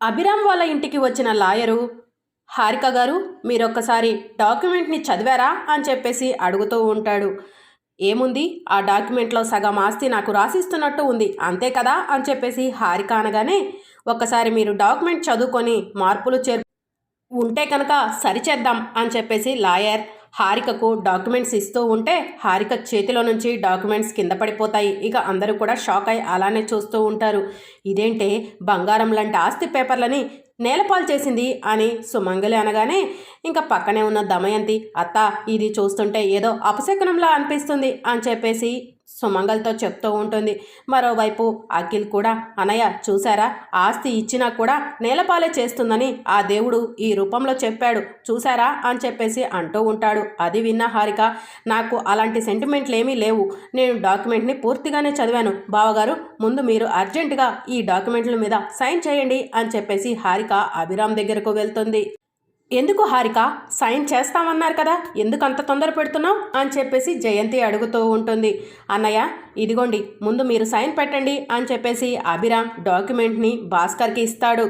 అభిరామ్ వాళ్ళ ఇంటికి వచ్చిన లాయరు హారిక గారు మీరొక్కసారి డాక్యుమెంట్ని చదివారా అని చెప్పేసి అడుగుతూ ఉంటాడు. ఏముంది? ఆ డాక్యుమెంట్లో సగం ఆస్తి నాకు రాసిస్తున్నట్టు ఉంది. అంతే కదా? అని చెప్పేసి హారిక అనగానే ఒక్కసారి మీరు డాక్యుమెంట్ చదువుకొని మార్పులు చేర్ ఉంటే కనుక సరిచేద్దాం అని చెప్పేసి లాయర్ హారికకు డాక్యుమెంట్స్ ఇస్తూ ఉంటే హారిక చేతిలో నుంచి డాక్యుమెంట్స్ కింద పడిపోతాయి. ఇక అందరూ కూడా షాక్ అయి అలానే చూస్తూ ఉంటారు. ఇదేంటే బంగారం లాంటి ఆస్తి పేపర్లని నేలపాలు చేసింది అని సుమంగలి అనగానే ఇంకా పక్కనే ఉన్న దమయంతి అత్త ఇది చూస్తుంటే ఏదో అపశకనంలా అనిపిస్తుంది అని చెప్పేసి సుమంగల్తో చెప్తూ ఉంటుంది. మరోవైపు అఖిల్ కూడా అనయ్య చూశారా? ఆస్తి ఇచ్చినా కూడా నేలపాలే చేస్తుందని ఆ దేవుడు ఈ రూపంలో చెప్పాడు. చూశారా? అని చెప్పేసి అంటూ ఉంటాడు. అది విన్న హారిక నాకు అలాంటి సెంటిమెంట్లు ఏమీ లేవు. నేను డాక్యుమెంట్ని పూర్తిగానే చదివాను. బావగారు ముందు మీరు అర్జెంటుగా ఈ డాక్యుమెంట్ల మీద సైన్ చేయండి అని చెప్పేసి హారిక అభిరామ్ దగ్గరకు వెళ్తుంది. ఎందుకు హారిక? సైన్ చేస్తామన్నారు కదా ఎందుకు అంత తొందర పెడుతున్నావు? అని చెప్పేసి జయంతి అడుగుతూ ఉంటుంది. అన్నయ్య ఇదిగోండి ముందు మీరు సైన్ పెట్టండి అని చెప్పేసి అభిరామ్ డాక్యుమెంట్ని భాస్కర్కి ఇస్తాడు.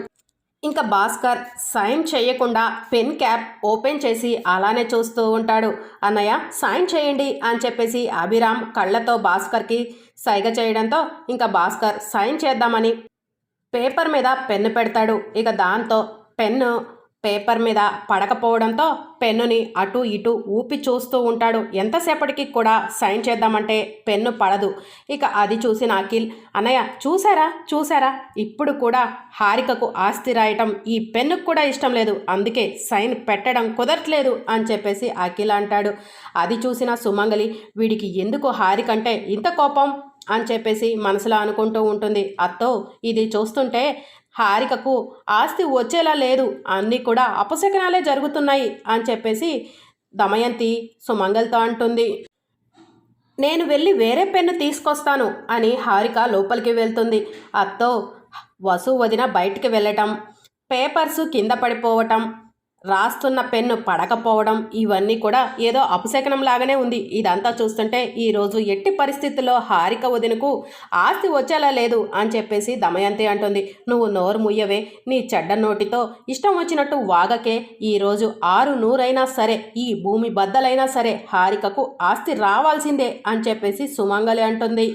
ఇంకా భాస్కర్ సైన్ చేయకుండా పెన్ క్యాప్ ఓపెన్ చేసి అలానే చూస్తూ ఉంటాడు. అన్నయ్య సైన్ చేయండి అని చెప్పేసి అభిరామ్ కళ్ళతో భాస్కర్కి సైగ చేయడంతో ఇంకా భాస్కర్ సైన్ చేద్దామని పేపర్ మీద పెన్ను పెడతాడు. ఇక దాంతో పెన్ను పేపర్ మీద పడకపోవడంతో పెన్నుని అటు ఇటు ఊపి చూస్తూ ఉంటాడు. ఎంతసేపటికి కూడా సైన్ చేద్దామంటే పెన్ను పడదు. ఇక అది చూసిన అఖిల్ అన్నయ్య చూసారా చూసారా ఇప్పుడు కూడా హారికకు ఆస్తి రాయటం ఈ పెన్నుకు కూడా ఇష్టం లేదు. అందుకే సైన్ పెట్టడం కుదరట్లేదు అని చెప్పేసి అఖిల్ అంటాడు. అది చూసిన సుమంగలి వీడికి ఎందుకు హారికంటే ఇంత కోపం? అని చెప్పేసి మనసులో అనుకుంటూ ఉంటుంది. అత్తో ఇది చూస్తుంటే హారికకు ఆస్తి వచ్చేలా లేదు. అన్నీ కూడా అపశకనాలే జరుగుతున్నాయి అని చెప్పేసి దమయంతి సుమంగల్తో అంటుంది. నేను వెళ్ళి వేరే పెన్ను తీసుకొస్తాను అని హారిక లోపలికి వెళ్తుంది. అత్తో వసు వదిన బయటికి వెళ్ళటం పేపర్సు కింద పడిపోవటం రాస్తున్న పెన్ను పడకపోవడం ఇవన్నీ కూడా ఏదో అపశకనం లాగానే ఉంది. ఇదంతా చూస్తుంటే ఈరోజు ఎట్టి పరిస్థితుల్లో హారిక వదినకు ఆస్తి వచ్చేలా లేదు అని చెప్పేసి దమయంతి అంటుంది. నువ్వు నోరు ముయ్యవే నీ చెడ్డ నోటితో ఇష్టం వచ్చినట్టు వాగకే. ఈరోజు ఆరు నూరైనా సరే ఈ భూమి బద్దలైనా సరే హారికకు ఆస్తి రావాల్సిందే అని చెప్పేసి సుమంగలి అంటుంది.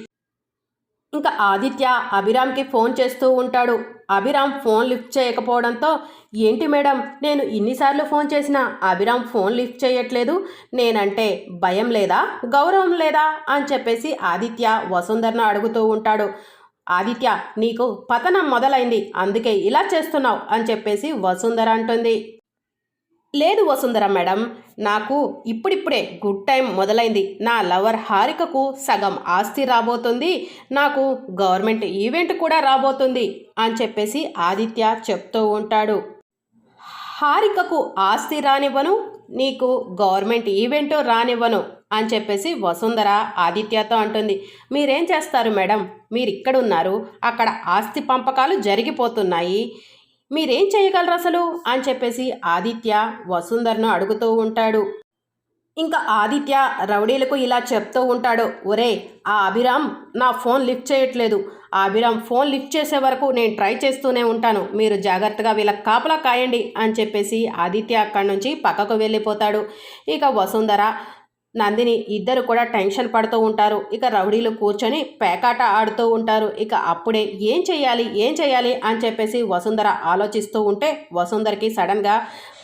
ఇంకా ఆదిత్య అభిరామ్కి ఫోన్ చేస్తూ ఉంటాడు. అభిరామ్ ఫోన్ లిఫ్ట్ చేయకపోవడంతో ఏంటి మేడం నేను ఇన్నిసార్లు ఫోన్ చేసినా అభిరామ్ ఫోన్ లిఫ్ట్ చేయట్లేదు నేనంటే భయం లేదా గౌరవం లేదా? అని చెప్పేసి ఆదిత్య వసుంధరను అడుగుతూ ఉంటాడు. ఆదిత్య నీకు పతనం మొదలైంది అందుకే ఇలా చేస్తున్నావు అని చెప్పేసి వసుంధర అంటుంది. లేదు వసుంధర మేడం నాకు ఇప్పుడిప్పుడే గుడ్ టైం మొదలైంది. నా లవర్ హారికకు సగం ఆస్తి రాబోతుంది నాకు గవర్నమెంట్ ఈవెంట్ కూడా రాబోతుంది అని చెప్పేసి ఆదిత్య చెప్తూ ఉంటాడు. హారికకు ఆస్తి రానివ్వను నీకు గవర్నమెంట్ ఈవెంట్ రానివ్వను అని చెప్పేసి వసుంధర ఆదిత్యతో అంటుంది. మీరేం చేస్తారు మేడం? మీరు ఇక్కడ ఉన్నారు అక్కడ ఆస్తి పంపకాలు జరిగిపోతున్నాయి. మీరేం చేయగలరు అసలు? అని చెప్పేసి ఆదిత్య వసుంధర్ను అడుగుతూ ఉంటాడు. ఇంకా ఆదిత్య రౌడీలకు ఇలా చెప్తూ ఉంటాడు. ఒరే ఆ అభిరామ్ నా ఫోన్ లిఫ్ట్ చేయట్లేదు. ఆ అభిరామ్ ఫోన్ లిఫ్ట్ చేసే వరకు నేను ట్రై చేస్తూనే ఉంటాను. మీరు జాగ్రత్తగా వీళ్ళకి కాపలా కాయండి అని చెప్పేసి ఆదిత్య అక్కడి నుంచి పక్కకు వెళ్ళిపోతాడు. ఇక వసుంధర నందిని ఇద్దరు కూడా టెన్షన్ పడుతూ ఉంటారు. ఇక రౌడీలు కూర్చొని పేకాట ఆడుతూ ఉంటారు. ఇక అప్పుడే ఏం చేయాలి ఏం చేయాలి అని చెప్పేసి వసుంధర ఆలోచిస్తూ ఉంటే వసుంధరకి సడన్గా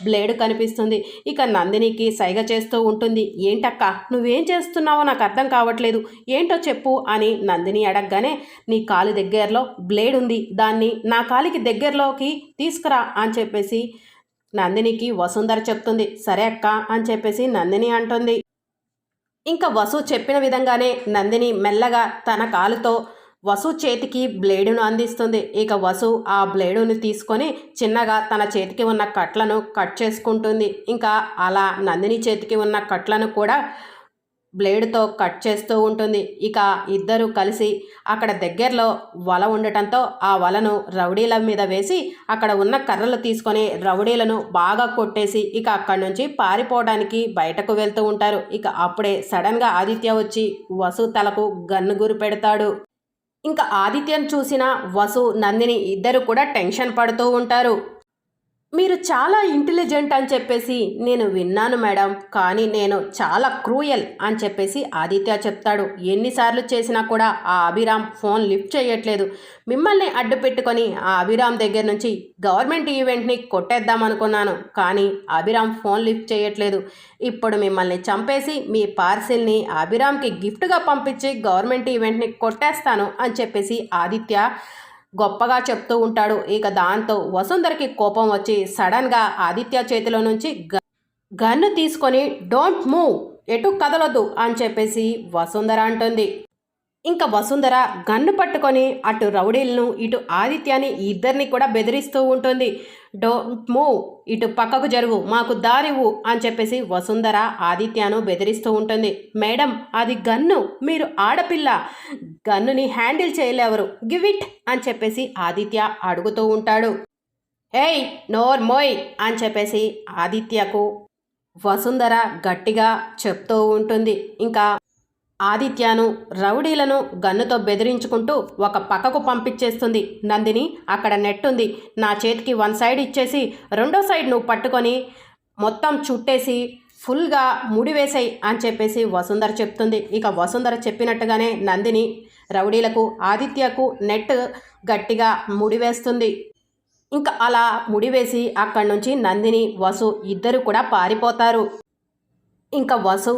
బ్లేడ్ కనిపిస్తుంది. ఇక నందినికి సైగ చేస్తూ ఉంటుంది. ఏంటక్క నువ్వేం చేస్తున్నావో నాకు అర్థం కావట్లేదు. ఏంటో చెప్పు అని నందిని అడగగానే నీ కాలు దగ్గరలో బ్లేడ్ ఉంది. దాన్ని నా కాలికి దగ్గరలోకి తీసుకురా అని చెప్పేసి నందినికి వసుంధర చెప్తుంది. సరే అక్క అని చెప్పేసి నందిని అంటుంది. ఇంకా వసు చెప్పిన విధంగానే నందిని మెల్లగా తన కాలుతో వసు చేతికి బ్లేడును అందిస్తుంది. ఇక వసు ఆ బ్లేడును తీసుకొని చిన్నగా తన చేతికి ఉన్న కట్లను కట్ చేసుకుంటుంది. ఇంకా అలా నందిని చేతికి ఉన్న కట్లను కూడా బ్లేడ్తో కట్ చేస్తూ ఉంటుంది. ఇక ఇద్దరు కలిసి అక్కడ దగ్గరలో వల ఉండటంతో ఆ వలను రౌడీల మీద వేసి అక్కడ ఉన్న కర్రలు తీసుకొని రౌడీలను బాగా కొట్టేసి ఇక అక్కడి నుంచి పారిపోవడానికి బయటకు వెళ్తూ ఉంటారు. ఇక అప్పుడే సడన్గా ఆదిత్య వచ్చి వసు తలకు గన్ను గురి పెడతాడు. ఇంకా ఆదిత్యను చూసిన వసు నందిని ఇద్దరు కూడా టెన్షన్ పడుతూ ఉంటారు. మీరు చాలా ఇంటెలిజెంట్ అని చెప్పేసి నేను విన్నాను మేడం. కానీ నేను చాలా క్రూయల్ అని చెప్పేసి ఆదిత్య చెప్తాడు. ఎన్నిసార్లు చేసినా కూడా ఆ అభిరామ్ ఫోన్ లిఫ్ట్ చేయట్లేదు. మిమ్మల్ని అడ్డు పెట్టుకొని ఆ అభిరామ్ దగ్గర నుంచి గవర్నమెంట్ ఈవెంట్ని కొట్టేద్దాం అనుకున్నాను. కానీ అభిరామ్ ఫోన్ లిఫ్ట్ చేయట్లేదు. ఇప్పుడు మిమ్మల్ని చంపేసి మీ పార్సిల్ని అభిరామ్కి గిఫ్ట్గా పంపించి గవర్నమెంట్ ఈవెంట్ని కొట్టేస్తాను అని చెప్పేసి ఆదిత్య గొప్పగా చెప్తూ ఉంటాడు. ఇక దాంతో వసుంధరకి కోపం వచ్చి సడన్గా ఆదిత్య చేతిలో నుంచి గ- గన్ను తీసుకొని డోంట్ మూవ్! ఎటు కదలొద్దు! అని చెప్పేసి వసుంధర అంటుంది. ఇంకా వసుంధర గన్ను పట్టుకొని అటు రౌడీలను ఇటు ఆదిత్యాని ఇద్దరిని కూడా బెదిరిస్తూ ఉంటుంది. డోంట్ మూవ్ ఇటు పక్కకు జరుగు. మాకు దారివు అని చెప్పేసి వసుంధర ఆదిత్యను బెదిరిస్తూ ఉంటుంది. మేడం అది గన్ను. మీరు ఆడపిల్ల. గన్నుని హ్యాండిల్ చేయలేవరు గివ్ ఇట్ అని చెప్పేసి ఆదిత్య అడుగుతూ ఉంటాడు. ఏయ్ నోర్ మోయ్ అని చెప్పేసి ఆదిత్యకు వసుంధర గట్టిగా చెప్తూ ఉంటుంది. ఇంకా ఆదిత్యను రౌడీలను గన్నుతో బెదిరించుకుంటూ ఒక పక్కకు పంపించేస్తుంది. నందిని అక్కడ నెట్ ఉంది నా చేతికి వన్ సైడ్ ఇచ్చేసి రెండో సైడ్ నువ్వు పట్టుకొని మొత్తం చుట్టేసి ఫుల్గా ముడివేసాయి అని చెప్పేసి వసుంధర చెప్తుంది. ఇక వసుంధర చెప్పినట్టుగానే నందిని రౌడీలకు ఆదిత్యకు నెట్ గట్టిగా ముడివేస్తుంది ఇంకా అలా ముడివేసి అక్కడి నుంచి నందిని వసు ఇద్దరు కూడా పారిపోతారు. ఇంకా వసు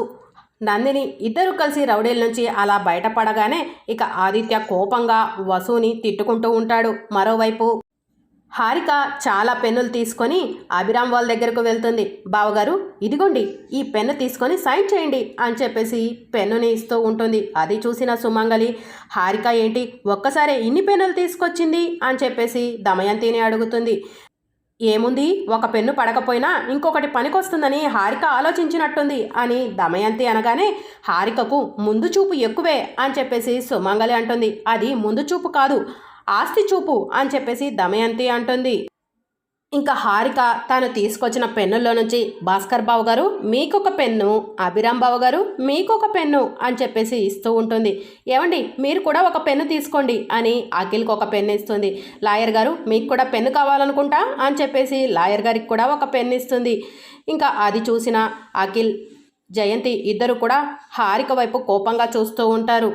నందిని ఇద్దరు కలిసి రౌడీల నుంచి అలా బయటపడగానే ఇక ఆదిత్య కోపంగా వసుని తిట్టుకుంటూ ఉంటాడు. మరోవైపు హారిక చాలా పెన్నులు తీసుకొని అభిరామ్ వాళ్ళ దగ్గరకు వెళ్తుంది. బావగారు ఇదిగోండి ఈ పెన్ను తీసుకొని సైన్ చేయండి అని చెప్పేసి పెన్నుని ఇస్తూ ఉంటుంది. అది చూసిన సుమంగలి హారిక ఏంటి ఒక్కసారి ఇన్ని పెన్నులు తీసుకొచ్చింది అని చెప్పేసి దమయంతిని అడుగుతుంది. ఏముంది? ఒక పెన్ను పడకపోయినా ఇంకొకటి పనికొస్తుందని హారిక ఆలోచించినట్టుంది అని దమయంతి అనగానే హారికకు ముందు చూపు ఎక్కువే అని చెప్పేసి సుమంగలి అంటుంది. అది ముందు చూపు కాదు ఆస్తి చూపు అని చెప్పేసి దమయంతి అంటుంది. ఇంకా హారిక తాను తీసుకొచ్చిన పెన్నుల్లో నుంచి భాస్కర్ బాబు గారు మీకొక పెన్ను అభిరామ్ బాబు గారు మీకొక పెన్ను అని చెప్పేసి ఇస్తూ ఉంటుంది. ఏమండి మీరు కూడా ఒక పెన్ను తీసుకోండి అని అఖిల్కి ఒక పెన్ను ఇస్తుంది. లాయర్ గారు మీకు కూడా పెన్ను కావాలనుకుంటా అని చెప్పేసి లాయర్ గారికి కూడా ఒక పెన్ను ఇస్తుంది. ఇంకా అది చూసిన అఖిల్ జయంతి ఇద్దరు కూడా హారిక వైపు కోపంగా చూస్తూ ఉంటారు.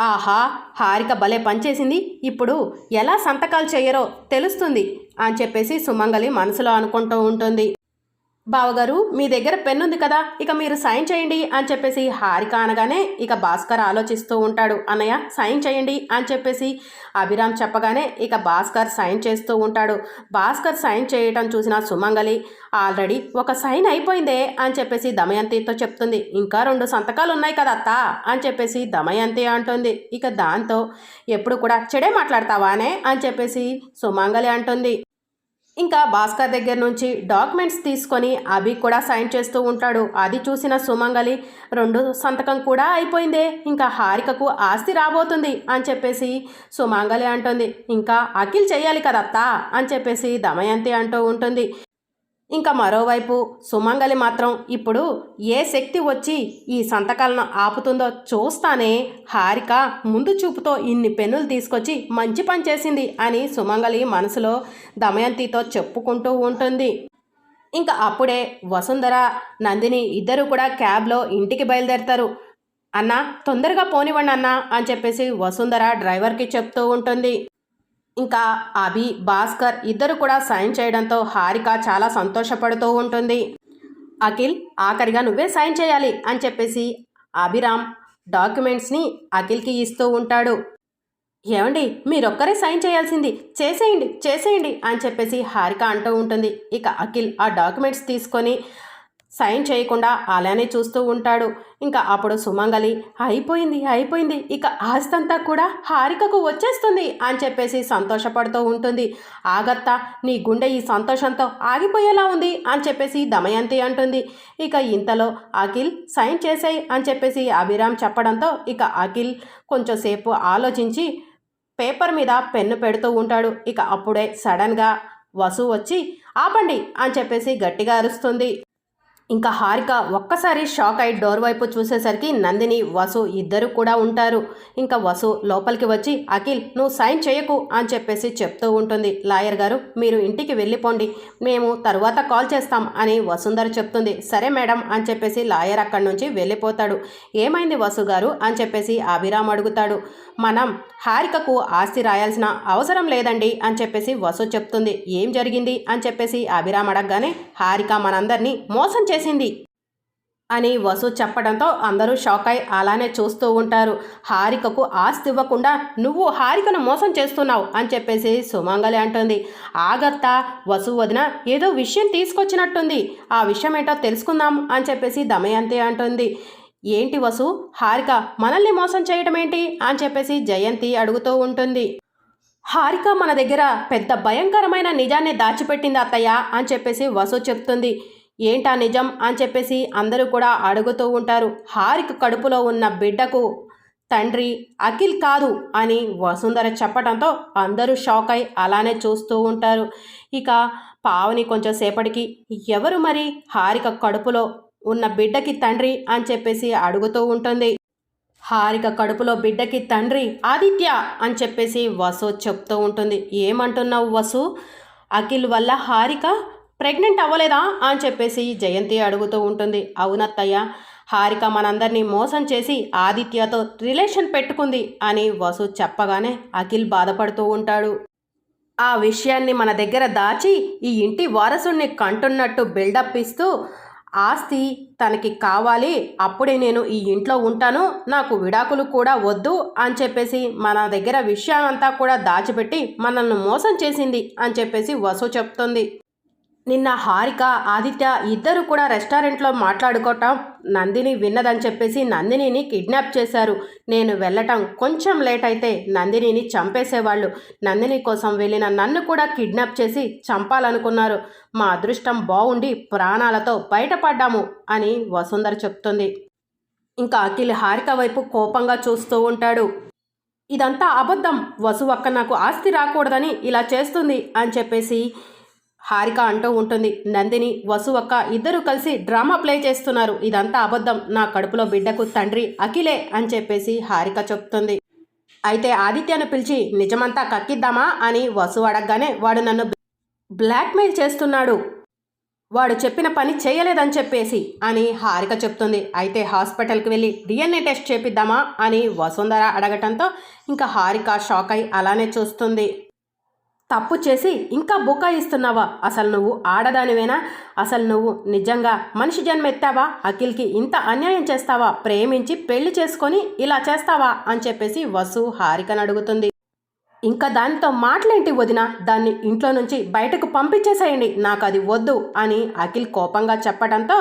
ఆహా హారిక భలే పనిచేసింది. ఇప్పుడు ఎలా సంతకాలు చేయరో తెలుస్తుంది అని చెప్పేసి సుమంగలి మనసులో అనుకుంటూ ఉంటుంది. బావగారు మీ దగ్గర పెన్ ఉంది కదా ఇక మీరు సైన్ చేయండి అని చెప్పేసి హారిక అనగానే ఇక భాస్కర్ ఆలోచిస్తూ ఉంటాడు. అన్నయ్య సైన్ చేయండి అని చెప్పేసి అభిరామ్ చెప్పగానే ఇక భాస్కర్ సైన్ చేస్తూ ఉంటాడు. భాస్కర్ సైన్ చేయటం చూసిన సుమంగలి ఆల్రెడీ ఒక సైన్ అయిపోయిందే అని చెప్పేసి దమయంతితో చెప్తుంది. ఇంకా రెండు సంతకాలు ఉన్నాయి కదా అత్త అని చెప్పేసి దమయంతి అంటుంది. ఇక దాంతో ఎప్పుడు కూడా చెడే మాట్లాడతావానే అని చెప్పేసి సుమంగలి అంటుంది. ఇంకా భాస్కర్ దగ్గర నుంచి డాక్యుమెంట్స్ తీసుకొని అభి కూడా సైన్ చేస్తూ ఉంటాడు. అది చూసిన సుమంగలి రెండు సంతకం కూడా అయిపోయిందే ఇంకా హారికకు ఆస్తి రాబోతుంది అని చెప్పేసి సుమంగలి అంటుంది. ఇంకా అఖిల్ చేయాలి కదత్తా అని చెప్పేసి దమయంతి అంటూ ఉంటుంది. ఇంకా మరోవైపు సుమంగలి మాత్రం ఇప్పుడు ఏ శక్తి వచ్చి ఈ సంతకాలను ఆపుతుందో చూస్తానే హారిక ముందు చూపుతో ఇన్ని పెన్నులు తీసుకొచ్చి మంచి పని చేసింది అని సుమంగలి మనసులో దమయంతితో చెప్పుకుంటూ ఉంటుంది. ఇంకా అప్పుడే వసుంధర నందిని ఇద్దరు కూడా క్యాబ్లో ఇంటికి బయలుదేరతారు. అన్న తొందరగా పోనివ్వండి అన్న అని చెప్పేసి వసుంధర డ్రైవర్కి చెప్తూ ఉంటుంది. ఇంకా అభి భాస్కర్ ఇద్దరు కూడా సైన్ చేయడంతో హారిక చాలా సంతోషపడుతూ ఉంటుంది. అఖిల్ ఆఖరిగా నువ్వే సైన్ చేయాలి అని చెప్పేసి అభిరామ్ డాక్యుమెంట్స్ని అఖిల్కి ఇస్తూ ఉంటాడు. ఏమండి మీరొక్కరే సైన్ చేయాల్సింది. చేసేయండి చేసేయండి అని చెప్పేసి హారిక అంటూ ఉంటుంది. ఇక అఖిల్ ఆ డాక్యుమెంట్స్ తీసుకొని సైన్ చేయకుండా అలానే చూస్తూ ఉంటాడు. ఇంకా అప్పుడు సుమంగలి అయిపోయింది అయిపోయింది. ఇక ఆస్తంతా కూడా హారికకు వచ్చేస్తుంది అని చెప్పేసి సంతోషపడుతూ ఉంటుంది. ఆగత్త నీ గుండె ఈ సంతోషంతో ఆగిపోయేలా ఉంది అని చెప్పేసి దమయంతి అంటుంది. ఇక ఇంతలో అఖిల్ సైన్ చేసేయి అని చెప్పేసి అభిరామ్ చెప్పడంతో ఇక అఖిల్ కొంచెంసేపు ఆలోచించి పేపర్ మీద పెన్ను పెడుతూ ఉంటాడు. ఇక అప్పుడే సడన్గా వసు వచ్చి ఆపండి అని చెప్పేసి గట్టిగా అరుస్తుంది. ఇంకా హారిక ఒక్కసారి షాక్ అయి డోర్ వైపు చూసేసరికి నందిని వసు ఇద్దరు కూడా ఉంటారు. ఇంకా వసు లోపలికి వచ్చి అఖిల్ నువ్వు సైన్ చేయకు అని చెప్పేసి చెప్తూ ఉంటుంది. లాయర్ గారు మీరు ఇంటికి వెళ్ళిపోండి. మేము తరువాత కాల్ చేస్తాం అని వసుంధర చెప్తుంది. సరే మేడం అని చెప్పేసి లాయర్ అక్కడి నుంచి వెళ్ళిపోతాడు. ఏమైంది వసు గారు అని చెప్పేసి అభిరామ్ అడుగుతాడు. మనం హారికకు ఆస్తి రాయాల్సిన అవసరం లేదండి అని చెప్పేసి వసు చెప్తుంది. ఏం జరిగింది అని చెప్పేసి అభిరామ్ అడగగానే హారిక మనందరినీ మోసం చేసి చేసింది. అని వసు చెప్పడంతో అందరూ షాక్ అయి అలానే చూస్తూ ఉంటారు. హారికకు ఆస్తి ఇవ్వకుండా నువ్వు హారికను మోసం చేస్తున్నావు అని చెప్పేసి సుమంగలి అంటుంది. ఆగత్త వసు వదిన ఏదో విషయం తీసుకొచ్చినట్టుంది. ఆ విషయం ఏంటో తెలుసుకుందాం అని చెప్పేసి దమయంతి అంటుంది. ఏంటి వసు? హారిక మనల్ని మోసం చేయడం ఏంటి అని చెప్పేసి జయంతి అడుగుతూ ఉంటుంది. హారిక మన దగ్గర పెద్ద భయంకరమైన నిజాన్ని దాచిపెట్టింది అత్తయ్య అని చెప్పేసి వసు చెప్తుంది. ఏంటా నిజం అని చెప్పేసి అందరూ కూడా అడుగుతూ ఉంటారు. హారిక కడుపులో ఉన్న బిడ్డకు తండ్రి అఖిల్ కాదు అని వసుంధర చెప్పడంతో అందరూ షాక్ అయి అలానే చూస్తూ ఉంటారు. ఇక పావని కొంచెం సేపటికి ఎవరు మరి? హారిక కడుపులో ఉన్న బిడ్డకి తండ్రి అని చెప్పేసి అడుగుతూ ఉంటుంది. హారిక కడుపులో బిడ్డకి తండ్రి ఆదిత్య అని చెప్పేసి వసు చెప్తూ ఉంటుంది. ఏమంటున్నావు వసు? అఖిల్ వల్ల హారిక ప్రెగ్నెంట్ అవ్వలేదా అని చెప్పేసి జయంతి అడుగుతూ ఉంటుంది. అవునత్తయ్య హారిక మనందరినీ మోసం చేసి ఆదిత్యతో రిలేషన్ పెట్టుకుంది అని వసు చెప్పగానే అఖిల్ బాధపడుతూ ఉంటాడు. ఆ విషయాన్ని మన దగ్గర దాచి ఈ ఇంటి వారసుణ్ణి కంటున్నట్టు బిల్డప్ ఇస్తూ ఆస్తి తనకి కావాలి అప్పుడే నేను ఈ ఇంట్లో ఉంటాను నాకు విడాకులు కూడా వద్దు అని చెప్పేసి మన దగ్గర విషయం అంతా కూడా దాచిపెట్టి మనల్ని మోసం చేసింది అని చెప్పేసి వసు చెప్తుంది. నిన్న హారిక ఆదిత్య ఇద్దరు కూడా రెస్టారెంట్లో మాట్లాడుకోవటం నందిని విన్నదని చెప్పేసి నందినిని కిడ్నాప్ చేశారు. నేను వెళ్ళటం కొంచెం లేట్ అయితే నందినిని చంపేసేవాళ్ళు. నందిని కోసం వెళ్ళిన నన్ను కూడా కిడ్నాప్ చేసి చంపాలనుకున్నారు. మా అదృష్టం బాగుండి ప్రాణాలతో బయటపడ్డాము అని వసుంధర చెప్తుంది. ఇంకా అఖిల్ హారిక వైపు కోపంగా చూస్తూ ఉంటాడు. ఇదంతా అబద్ధం. వసు అక్క నాకు ఆస్తి రాకూడదని ఇలా చేస్తుంది అని చెప్పేసి హారిక అంటూ ఉంటుంది. నందిని వసు అక్క ఇద్దరు కలిసి డ్రామా ప్లే చేస్తున్నారు. ఇదంతా అబద్ధం. నా కడుపులో బిడ్డకు తండ్రి అఖిలే అని చెప్పేసి హారిక చెప్తుంది. అయితే ఆదిత్యను పిలిచి నిజమంతా కక్కిద్దామా అని వసు అడగగానే వాడు నన్ను బ్లాక్మెయిల్ చేస్తున్నాడు. వాడు చెప్పిన పని చేయలేదని చెప్పేసి అని హారిక చెప్తుంది. అయితే హాస్పిటల్కి వెళ్ళి డిఎన్ఏ టెస్ట్ చేపిద్దామా అని వసుంధర అడగటంతో ఇంకా హారిక షాక్ అయి అలానే చూస్తుంది. తప్పు చేసి ఇంకా బుకాయిస్తున్నావా అసలు నువ్వు ఆడదానివేనా? అసలు నువ్వు నిజంగా మనిషి జన్మ ఎత్తావా అఖిల్కి ఇంత అన్యాయం చేస్తావా? ప్రేమించి పెళ్ళి చేసుకొని ఇలా చేస్తావా? అని చెప్పేసి వసు హారికను అడుగుతుంది. ఇంకా దానితో మాటలేంటి వదిన? దాన్ని ఇంట్లో నుంచి బయటకు పంపించేసేయండి. నాకు అది వద్దు అని అఖిల్ కోపంగా చెప్పడంతో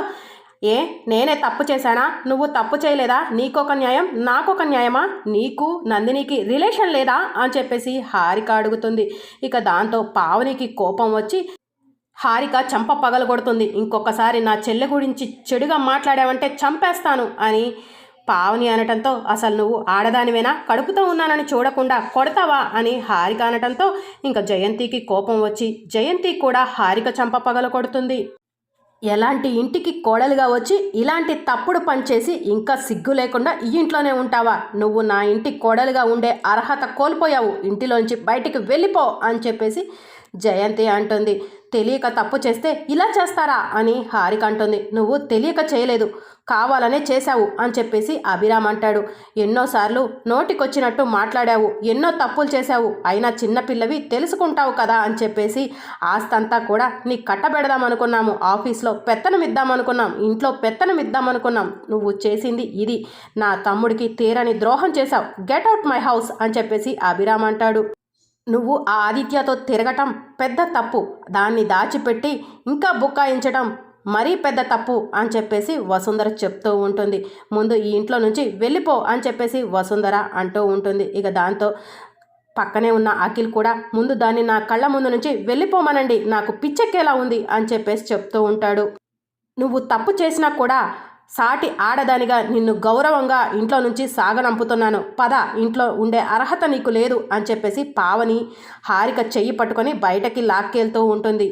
ఏ? నేనే తప్పు చేశానా? నువ్వు తప్పు చేయలేదా? నీకొక న్యాయం నాకొక న్యాయమా? నీకు నందినికి రిలేషన్ లేదా? అని చెప్పేసి హారిక అడుగుతుంది. ఇక దాంతో పావనికి కోపం వచ్చి హారిక చంప పగలగొడుతుంది ఇంకొకసారి నా చెల్లె గురించి చెడుగా మాట్లాడావంటే చంపేస్తాను అని పావని అనటంతో అసలు నువ్వు ఆడదానివేనా? కడుపుతో ఉన్నానని చూడకుండా కొడతావా? అని హారిక అనటంతో ఇంకా జయంతికి కోపం వచ్చి జయంతి కూడా హారిక చంప పగల కొడుతుంది. ఎలాంటి ఇంటికి కోడలుగా వచ్చి ఇలాంటి తప్పుడు పని చేసి ఇంకా సిగ్గు లేకుండా ఈ ఇంట్లోనే ఉంటావా? నువ్వు నా ఇంటి కోడలుగా ఉండే అర్హత కోల్పోయావు. ఇంటిలోంచి బయటికి వెళ్ళిపో అని చెప్పేసి జయంతి అంటుంది. తెలియక తప్పు చేస్తే ఇలా చేస్తారా అని హారిక అంటుంది. నువ్వు తెలియక చేయలేదు. కావాలనే చేశావు అని చెప్పేసి అభిరామ్ అంటాడు. ఎన్నోసార్లు నోటికొచ్చినట్టు మాట్లాడావు. ఎన్నో తప్పులు చేశావు. అయినా చిన్నపిల్లవి తెలుసుకుంటావు కదా అని చెప్పేసి ఆస్తంతా కూడా నీ కట్టబెడదాం అనుకున్నాము ఆఫీస్లో పెత్తనం ఇద్దామనుకున్నాం ఇంట్లో పెత్తనం ఇద్దామనుకున్నాం నువ్వు చేసింది ఇది. నా తమ్ముడికి తీరని ద్రోహం చేశావు. గెట్ అవుట్ మై హౌస్ అని చెప్పేసి అభిరామ్ అంటాడు. నువ్వు ఆ ఆదిత్యతో తిరగటం పెద్ద తప్పు. దాన్ని దాచిపెట్టి ఇంకా బుక్కాయించడం మరీ పెద్ద తప్పు అని చెప్పేసి వసుంధర చెప్తూ ఉంటుంది. ముందు ఈ ఇంట్లో నుంచి వెళ్ళిపో అని చెప్పేసి వసుంధర అంటూ ఉంటుంది. ఇక దాంతో పక్కనే ఉన్న అఖిల్ కూడా ముందు దాన్ని నా కళ్ళ ముందు నుంచి వెళ్ళిపోమనండి. నాకు పిచ్చెక్కేలా ఉంది అని చెప్పేసి చెప్తూ ఉంటాడు. నువ్వు తప్పు చేసినా కూడా సాటి ఆడదానిగా నిన్ను గౌరవంగా ఇంట్లో నుంచి సాగనంపుతున్నాను. పద ఇంట్లో ఉండే అర్హత నీకు లేదు అని చెప్పేసి పావని హారిక చెయ్యి పట్టుకొని బయటకి లాక్కెళ్తూ ఉంటుంది.